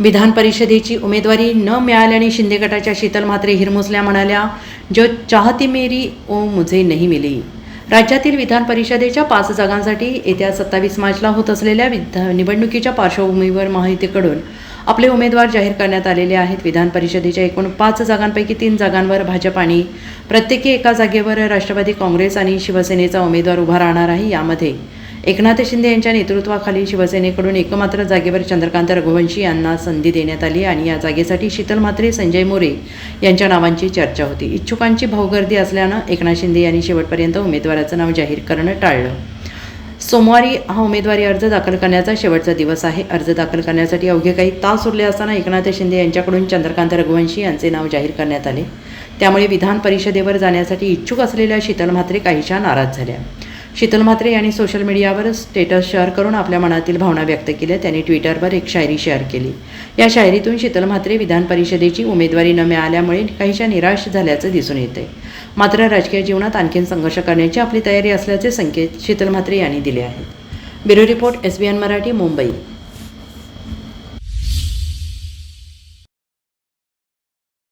विधान परिषदेची उमेदवारी न मिळाल्याने शिंदे गटाच्या शीतल म्हात्रे हिरमुसल्या म्हणाल्या जो चाहती मेरी ओ मुझे नाही मिली. राज्यातील विधान परिषदेच्या पाच जागांसाठी येत्या सत्तावीस मार्चला होत असलेल्या विधा निवडणुकीच्या पार्श्वभूमीवर माहितीकडून आपले उमेदवार जाहीर करण्यात आलेले आहेत. विधान परिषदेच्या एकूण पाच जागांपैकी तीन जागांवर भाजप आणि प्रत्येकी एका जागेवर राष्ट्रवादी काँग्रेस आणि शिवसेनेचा उमेदवार उभा राहणार आहे. यामध्ये एकनाथ शिंदे यांच्या नेतृत्वाखाली शिवसेनेकडून एकमात्र जागेवर चंद्रकांत रघुवंशी यांना संधी देण्यात आली आणि या जागेसाठी शीतल म्हात्रे संजय मोरे यांच्या नावांची चर्चा होती. इच्छुकांची भाऊगर्दी असल्यानं एकनाथ शिंदे यांनी शेवटपर्यंत उमेदवाराचं नाव जाहीर करणं टाळलं. सोमवारी हा उमेदवारी अर्ज दाखल करण्याचा शेवटचा दिवस आहे. अर्ज दाखल करण्यासाठी अवघे काही तास उरले असताना एकनाथ शिंदे यांच्याकडून चंद्रकांत रघुवंशी यांचे नाव जाहीर करण्यात आले. त्यामुळे विधान परिषदेवर जाण्यासाठी इच्छुक असलेल्या शीतल म्हात्रे काहीशा नाराज झाल्या. शीतल म्हात्रे यांनी सोशल मीडियावर स्टेटस शेअर करून आपल्या मनातील भावना व्यक्त केल्या. त्यांनी ट्विटरवर एक शायरी शेअर केली. या शायरीतून शीतल म्हात्रे विधान परिषदेची उमेदवारी न मिळाल्यामुळे काहीशा निराश झाल्याचं दिसून येते. मात्र राजकीय जीवनात आणखीन संघर्ष करण्याची आपली तयारी असल्याचे संकेत शीतल म्हात्रे यांनी दिले आहेत. Bureau report S B N Marathi Mumbai.